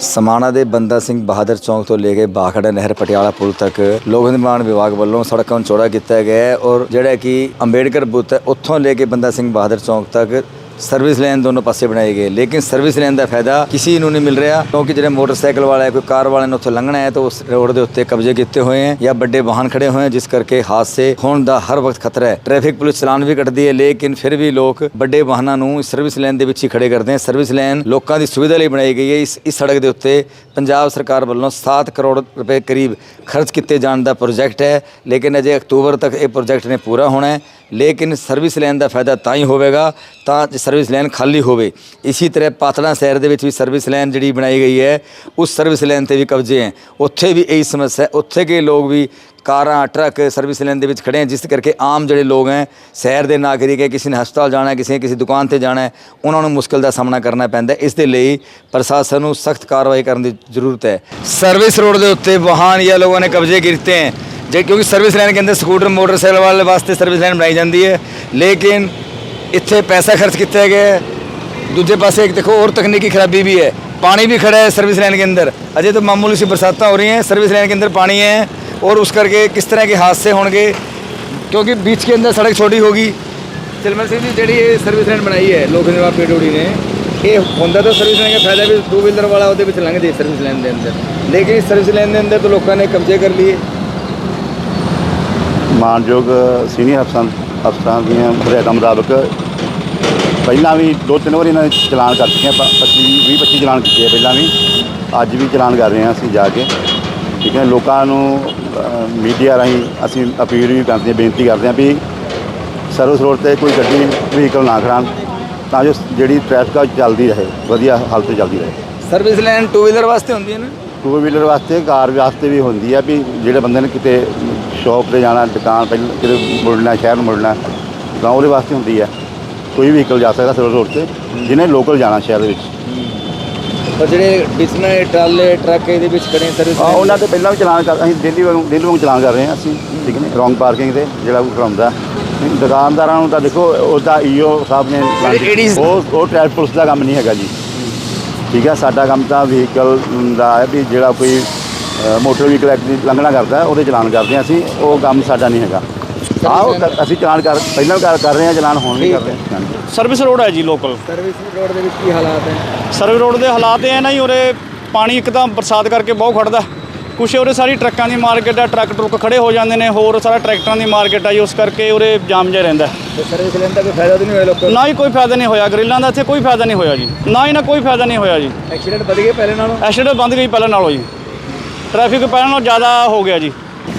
ਸਮਾਣਾ ਦੇ ਬੰਦਾ ਸਿੰਘ ਬਹਾਦਰ ਚੌਂਕ ਤੋਂ ਲੈ ਕੇ ਬਾਖੜਾ ਨਹਿਰ ਪਟਿਆਲਾ ਪੁਲ ਤੱਕ ਲੋਕ ਨਿਰਮਾਣ ਵਿਭਾਗ ਵੱਲੋਂ ਸੜਕਾਂ ਨੂੰ ਚੌੜਾ ਕੀਤਾ ਗਿਆ ਹੈ ਔਰ ਜਿਹੜਾ ਕਿ ਅੰਬੇਡਕਰ ਬੁੱਤ ਹੈ, ਉੱਥੋਂ ਲੈ ਕੇ ਬੰਦਾ ਸਿੰਘ ਬਹਾਦਰ ਚੌਂਕ ਤੱਕ ਸਰਵਿਸ ਲਾਈਨ ਦੋਨੋਂ ਪਾਸੇ ਬਣਾਏ ਗਏ। ਲੇਕਿਨ ਸਰਵਿਸ ਲਾਈਨ ਦਾ ਫਾਇਦਾ ਕਿਸੇ ਨੂੰ ਨਹੀਂ ਮਿਲ ਰਿਹਾ, ਕਿਉਂਕਿ ਜਿਹੜੇ ਮੋਟਰਸਾਈਕਲ ਵਾਲਾ ਹੈ, ਕੋਈ ਕਾਰ ਵਾਲੇ ਨੂੰ ਉੱਥੇ ਲੰਘਣਾ ਹੈ, ਤਾਂ ਉਸ ਰੋਡ ਦੇ ਉੱਤੇ ਕਬਜ਼ੇ ਕੀਤੇ ਹੋਏ ਹਨ ਜਾਂ ਵੱਡੇ ਵਾਹਨ ਖੜੇ ਹੋਏ ਹਨ ਜਿਸ ਕਰਕੇ ਹਾਦਸੇ ਹੋਣ ਦਾ ਹਰ ਵਕਤ ਖਤਰਾ ਹੈ। ਟ੍ਰੈਫਿਕ ਪੁਲਿਸ ਚਲਾਨ ਵੀ ਕੱਟਦੀ ਹੈ, ਲੇਕਿਨ ਫਿਰ ਵੀ ਲੋਕ ਵੱਡੇ ਵਾਹਨਾਂ ਨੂੰ ਸਰਵਿਸ ਲਾਈਨ ਦੇ ਵਿੱਚ ਹੀ ਖੜੇ ਕਰਦੇ ਹਨ ਸਰਵਿਸ ਲਾਈਨ ਲੋਕਾਂ ਦੀ ਸੁਵਿਧਾ ਲਈ ਬਣਾਈ ਗਈ ਹੈ। ਇਸ ਇਸ ਸੜਕ ਦੇ ਉੱਤੇ ਪੰਜਾਬ ਸਰਕਾਰ ਵੱਲੋਂ 7 ਕਰੋੜ ਰੁਪਏ ਕਰੀਬ ਖਰਚ ਕੀਤੇ ਜਾਣ ਦਾ ਪ੍ਰੋਜੈਕਟ ਹੈ, ਲੇਕਿਨ ਅਜੇ ਅਕਤੂਬਰ ਤੱਕ ਇਹ ਪ੍ਰੋਜੈਕਟ ਨੇ ਪੂਰਾ ਹੋਣਾ ਹੈ। ਲੇਕਿਨ ਸਰਵਿਸ ਲਾਈਨ ਦਾ ਫਾਇਦਾ ਤਾਂ ਹੀ ਹੋਵੇਗਾ, ਤਾਂ ਸਰਵਿਸ ਲਾਈਨ ਖਾਲੀ ਹੋਵੇ। ਇਸੇ ਤਰ੍ਹਾਂ ਪਾਤੜਾ ਸ਼ਹਿਰ ਦੇ ਵਿੱਚ ਵੀ ਸਰਵਿਸ ਲਾਈਨ ਜਿਹੜੀ ਬਣਾਈ ਗਈ ਹੈ, ਉਸ ਸਰਵਿਸ ਲਾਈਨ ਤੇ ਵੀ ਕਬਜ਼ੇ ਹੈ। ਉੱਥੇ ਵੀ ਇਹੀ ਸਮੱਸਿਆ ਉੱਥੇ ਕੇ ਲੋਕ ਵੀ ਕਾਰਾਂ, ਟਰੱਕ ਸਰਵਿਸ ਲਾਈਨ ਦੇ ਵਿੱਚ ਖੜੇ ਹਨ, ਜਿਸ ਕਰਕੇ ਆਮ ਜਿਹੜੇ ਲੋਕ ਹੈ, ਸ਼ਹਿਰ ਦੇ ਨਾਗਰਿਕ ਹੈ, ਕਿਸੇ ਨੇ ਹਸਪਤਾਲ ਜਾਣਾ ਹੈ, ਕਿਸੇ ਨੇ ਕਿਸੇ ਦੁਕਾਨ ਤੇ ਜਾਣਾ ਹੈ, ਉਹਨਾਂ ਨੂੰ ਮੁਸ਼ਕਲ ਦਾ ਸਾਹਮਣਾ ਕਰਨਾ ਪੈਂਦਾ ਇਸ ਦੇ ਲਈ ਪ੍ਰਸ਼ਾਸਨ ਨੂੰ ਸਖਤ ਕਾਰਵਾਈ ਕਰਨ ਦੀ ਜ਼ਰੂਰਤ ਹੈ। ਸਰਵਿਸ ਰੋਡ ਦੇ ਉੱਤੇ ਵਾਹਨ ਜਾਂ ਲੋਕਾਂ ਨੇ ਕਬਜ਼ੇ ਕੀਤੇ हैं ਜੇ ਕਿਉਂਕਿ ਸਰਵਿਸ ਲਾਈਨ के अंदर ਸਕੂਟਰ ਮੋਟਰਸਾਈਕਲ ਵਾਲੇ ਵਾਸਤੇ ਸਰਵਿਸ ਲਾਈਨ ਬਣਾਈ ਜਾਂਦੀ ਹੈ ਲੇਕਿਨ ਇੱਥੇ ਪੈਸਾ ਖਰਚ ਕੀਤਾ ਗਿਆ ਹੈ दूसरे पासे एक देखो और तकनीकी खराबी भी है पानी भी खड़ा है सर्विस लाइन के अंदर अजय तो मामूली सी बरसात हो रही हैं सर्विस लाइन के अंदर पानी है और उस करके किस तरह के हादसे होंगे क्योंकि बीच के अंदर सड़क छोटी होगी चलमल सिंह जी जी ये सर्विस लाइन बनाई है लोक निर्माण पीडब्ल्यूडी ने ਇਹ ਹੁੰਦਾ ਤਾਂ ਸਰਵਿਸ ਲਾਈਨ ਦਾ ਫਾਇਦਾ ਵੀ ਟੂ ਵੀਲਰ ਵਾਲਾ ਉਹਦੇ ਵਿੱਚ ਲੰਘਦੇ ਸਰਵਿਸ ਲਾਈਨ ਦੇ ਅੰਦਰ ਲੇਕਿਨ ਇਸ ਸਰਵਿਸ ਲਾਈਨ ਦੇ ਅੰਦਰ ਤਾਂ ਲੋਕਾਂ ਨੇ ਕਬਜ਼ੇ ਕਰ ਲਏ ਮਾਨਯੋਗ ਸੀਨੀਅਰ ਅਫਸਰਾਂ ਅਫਸਰਾਂ ਦੀਆਂ ਹਦਾਇਤਾਂ ਮੁਤਾਬਕ ਪਹਿਲਾਂ ਵੀ ਦੋ ਤਿੰਨ ਵਾਰੀ ਇਹਨਾਂ ਨੇ ਚਲਾਨ ਕਰ ਚੁੱਕੇ ਆ 25 20 25 ਚਲਾਨ ਕੀਤੇ ਆ ਪਹਿਲਾਂ ਵੀ। ਅੱਜ ਵੀ ਚਲਾਨ ਕਰ ਰਹੇ ਹਾਂ ਅਸੀਂ ਜਾ ਕੇ। ਠੀਕ ਹੈ, ਲੋਕਾਂ ਨੂੰ ਮੀਡੀਆ ਰਾਹੀਂ ਅਸੀਂ ਅਪੀਲ ਵੀ ਕਰਦੇ ਹਾਂ, ਬੇਨਤੀ ਕਰਦੇ ਹਾਂ ਵੀ ਸਰਵਿਸ ਰੋਡ ਤੇ ਕੋਈ ਗੱਡੀ ਵਹੀਕਲ ਨਾ ਖੜਾਉਣ, ਤਾਂ ਜੋ ਜਿਹੜੀ ਟ੍ਰੈਫਿਕ ਚੱਲਦੀ ਰਹੇ, ਵਧੀਆ ਹਾਲਤ ਚੱਲਦੀ ਰਹੇ। ਸਰਵਿਸ ਲਾਈਨ ਟੂ ਵੀਲਰ ਵਾਸਤੇ ਹੁੰਦੀ ਹੈ ਨਾ? ਟੂ ਵੀਲਰ ਵਾਸਤੇ ਕਾਰ ਵਾਸਤੇ ਵੀ ਹੁੰਦੀ ਆ ਵੀ ਜਿਹੜੇ ਬੰਦੇ ਨੇ ਕਿਤੇ ਸ਼ੌਪ ਤੇ ਜਾਣਾ ਦੁਕਾਨ ਪਹਿਲਾਂ ਕਿਤੇ ਮੁੜਨਾ ਸ਼ਹਿਰ ਨੂੰ ਮੁੜਨਾ ਤਾਂ ਉਹਦੇ ਵਾਸਤੇ ਹੁੰਦੀ ਆ। ਕੋਈ ਵਹੀਕਲ ਜਾ ਸਕਦਾ ਸਰਵਿਸ ਰੋਡ ਤੇ ਜਿਹਨੇ ਲੋਕਲ ਜਾਣਾ ਸ਼ਹਿਰ ਦੇ ਵਿੱਚ। ਪਰ ਜਿਹੜੇ ਬਿਸਨਾ ਟਰਾਲੇ ਟਰੱਕ ਇਹਦੇ ਵਿੱਚ ਖੜੇ ਸਰਵਿਸ ਆ ਉਹਨਾਂ ਤੇ ਪਹਿਲਾਂ ਵੀ ਚਲਾਨ ਕਰ ਅਸੀਂ ਡੇਲੀ ਵਾਂਗੂ ਡੇਲੀ ਵਾਂਗੂ ਚਲਾਨ ਕਰ ਰਹੇ ਹਾਂ ਅਸੀਂ ਠੀਕ ਨੇ? ਰੋਂਗ ਪਾਰਕਿੰਗ ਤੇ ਜਿਹੜਾ ਉਹ ਕਰਾਉਂਦਾ। ਦੁਕਾਨਦਾਰਾਂ ਨੂੰ ਤਾਂ ਦੇਖੋ ਉਹਦਾ ਈਓ ਸਾਹਿਬ ਨੇ ਉਹ ਉਹ ਟ੍ਰੈਫਿਕ ਪੁਲਿਸ ਦਾ ਕੰਮ ਨਹੀਂ ਹੈਗਾ ਜੀ। ਠੀਕ ਹੈ ਸਾਡਾ ਕੰਮ ਤਾਂ ਵਹੀਕਲ ਦਾ ਹੈ ਵੀ ਜਿਹੜਾ ਕੋਈ ਮੋਟਰ ਵਹੀਕਲ ਐਕਟ ਦੀ ਉਲੰਘਣਾ ਕਰਦਾ ਉਹਦੇ ਚਲਾਨ ਕਰਦੇ ਹਾਂ ਅਸੀਂ ਉਹ ਕੰਮ ਸਾਡਾ ਨਹੀਂ ਹੈਗਾ। ਆਹ ਅਸੀਂ ਚਲਾਨ ਕਰ ਪਹਿਲਾਂ ਵੀ ਕਰ ਕਰ ਰਹੇ ਹਾਂ ਚਲਾਨ ਹੁਣ ਵੀ ਕਰ ਰਹੇ ਹਾਂ। ਸਰਵਿਸ ਰੋਡ ਹੈ ਜੀ ਲੋਕਲ ਸਰਵਿਸ ਰੋਡ ਦੇ ਵਿੱਚ ਕੀ ਹਾਲਾਤ ਹੈ? ਸਰਵਿਸ ਰੋਡ ਦੇ ਹਾਲਾਤ ਇਹ ਹੈ ਨਾ ਜੀ ਉਰੇ ਪਾਣੀ ਇੱਕ ਤਾਂ ਬਰਸਾਤ ਕਰਕੇ ਬਹੁਤ ਖੜਦਾ ਕੁਛ ਉਰੇ ਸਾਰੀ ਟਰੱਕਾਂ ਦੀ ਮਾਰਕੀਟ ਹੈ ਟਰੱਕ ਟਰੁੱਕ ਖੜੇ ਹੋ ਜਾਂਦੇ ਨੇ ਹੋਰ ਸਾਰਾ ਟਰੈਕਟਰਾਂ ਦੀ ਮਾਰਕੀਟ ਹੈ ਜੀ ਉਸ ਕਰਕੇ ਉਰੇ ਜਾਮ ਜਿਹਾ ਰਹਿੰਦਾ ਤੇ ਸਰਵਿਸ ਲਾਈਨ ਦਾ ਕੋਈ ਫਾਇਦਾ ਨਹੀਂ ਹੋਇਆ ਲੋਕਾਂ ਨੂੰ? ਨਾ ਹੀ ਕੋਈ ਫਾਇਦਾ ਨਹੀਂ ਹੋਇਆ ਗਰਿੱਲਾਂ ਦਾ ਇੱਥੇ ਕੋਈ ਫਾਇਦਾ ਨਹੀਂ ਹੋਇਆ ਜੀ। ਨਾ ਹੀ ਨਾ ਕੋਈ ਫਾਇਦਾ ਨਹੀਂ ਹੋਇਆ ਜੀ। ਐਕਸੀਡੈਂਟ ਵਧ ਗਏ ਪਹਿਲੇ ਨਾਲੋਂ? ਐਕਸੀਡੈਂਟ ਬੰਦ ਗਈ ਪਹਿਲਾਂ ਨਾਲੋਂ ਜੀ। ਟ੍ਰੈਫਿਕ ਪਹਿਲਾਂ ਨਾਲੋਂ ਜ਼ਿਆਦਾ ਹੋ ਗਿਆ ਜੀ।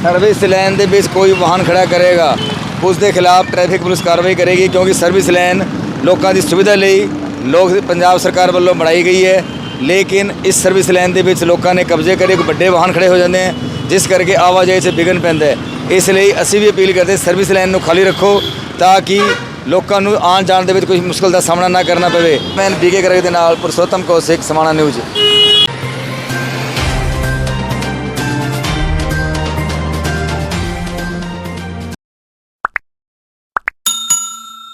ਸਰਵਿਸ ਲਾਈਨ ਦੇ ਵਿੱਚ ਕੋਈ ਵਾਹਨ ਖੜਾ ਕਰੇਗਾ ਉਸ ਦੇ ਖਿਲਾਫ ਟ੍ਰੈਫਿਕ ਪੁਲਿਸ ਕਾਰਵਾਈ ਕਰੇਗੀ ਕਿਉਂਕਿ ਸਰਵਿਸ ਲਾਈਨ ਲੋਕਾਂ ਦੀ ਸੁਵਿਧਾ ਲਈ ਲੋਕ ਪੰਜਾਬ ਸਰਕਾਰ ਵੱਲੋਂ ਬਣਾਈ ਗਈ ਹੈ। ਲੇਕਿਨ ਇਸ ਸਰਵਿਸ ਲਾਈਨ ਦੇ ਵਿੱਚ ਲੋਕਾਂ ਨੇ ਕਬਜ਼ੇ ਕਰੇ ਕੋਈ ਵੱਡੇ ਵਾਹਨ ਖੜੇ ਹੋ ਜਾਂਦੇ ਹਨ ਜਿਸ ਕਰਕੇ ਆਵਾਜਾਈ 'ਚ ਵਿਘਨ ਪੈਂਦਾ ਹੈ। ਇਸ ਲਈ ਅਸੀਂ ਵੀ ਅਪੀਲ ਕਰਦੇ ਸਰਵਿਸ ਲਾਈਨ ਨੂੰ ਖਾਲੀ ਰੱਖੋ ਤਾਂ ਕਿ ਲੋਕਾਂ ਨੂੰ ਆਉਣ ਜਾਣ ਦੇ ਵਿੱਚ ਕੋਈ ਮੁਸ਼ਕਲ ਦਾ ਸਾਹਮਣਾ ਨਾ ਕਰਨਾ ਪਵੇ। ਮੈਂ ਬੀਕੇ ਕਰਗੇ ਦੇ ਨਾਲ ਪੁਰਸ਼ੋਤਮ ਕੌਸ਼ਿਕ ਸਮਾਣਾ ਨਿਊਜ਼।